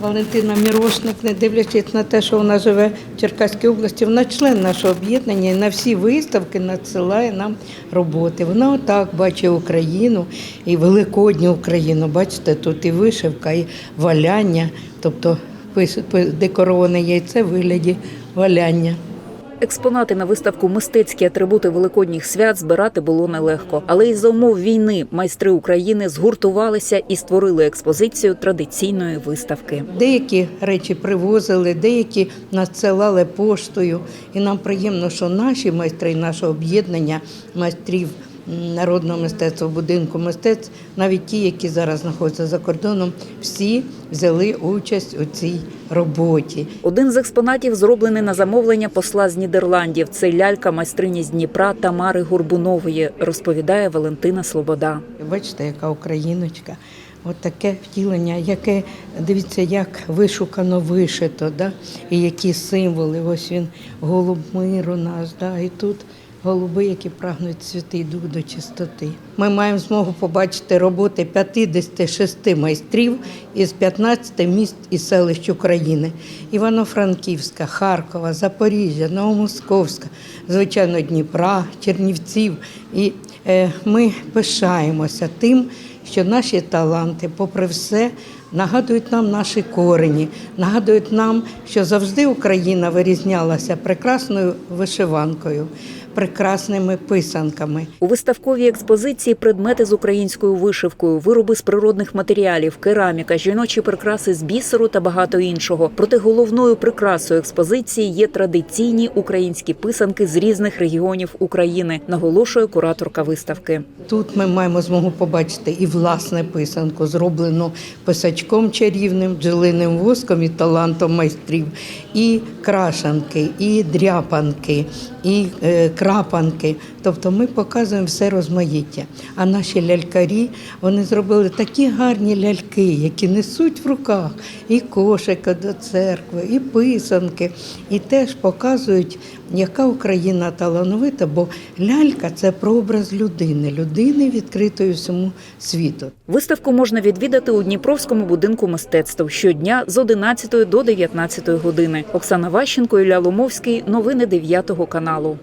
Валентина Мірошник, не дивлячись на те, що вона живе в Черкаській області, вона член нашого об'єднання і на всі виставки надсилає нам роботи. Вона отак бачить Україну і великодню Україну. Бачите, тут і вишивка, і валяння, тобто декороване яйце в вигляді валяння. Експонати на виставку Мистецькі атрибути великодніх свят збирати було нелегко. Але із за умов війни майстри України згуртувалися і створили експозицію традиційної виставки. Деякі речі привозили, деякі надсилали поштою. І нам приємно, що наші майстри, наше об'єднання майстрів народного мистецтва, будинку мистецтв, навіть ті, які зараз знаходяться за кордоном, всі взяли участь у цій роботі. Один з експонатів зроблений на замовлення посла з Нідерландів. Це лялька майстрині з Дніпра Тамари Горбунової, розповідає Валентина Слобода. Бачите, яка україночка. От таке втілення, яке дивіться, як вишукано вишито, да? і які символи. Ось він голуб миру наш, да? і тут голуби, які прагнуть святий дух до чистоти. Ми маємо змогу побачити роботи 56 майстрів із 15 міст і селищ України: Івано-Франківська, Харкова, Запоріжжя, Новомосковська, звичайно, Дніпра, Чернівців. І е, ми пишаємося тим, що наші таланти, попри все, нагадують нам наші корені, нагадують нам, що завжди Україна вирізнялася прекрасною вишиванкою, прекрасними писанками. У виставковій експозиції предмети з українською вишивкою, вироби з природних матеріалів, кераміка, жіночі прикраси з бісеру та багато іншого. Проте головною прикрасою експозиції є традиційні українські писанки з різних регіонів України, наголошує кураторка виставки. Тут ми маємо змогу побачити і власне писанку, зроблену писачком чарівним, бджолиним воском і талантом майстрів, і крашанки, і дряпанки, і е, крапанки. Тобто ми показуємо все розмаїття. А наші лялькарі вони зробили такі гарні ляльки, які несуть в руках і кошика до церкви, і писанки, і теж показують, яка Україна талановита, бо лялька це прообраз людини, людини відкритої всьому світу. Виставку можна відвідати у Дніпровському будинку мистецтв щодня з 11 до 19 години. Оксана Ващенко, Ілля Ломовський. Новини 9 каналу.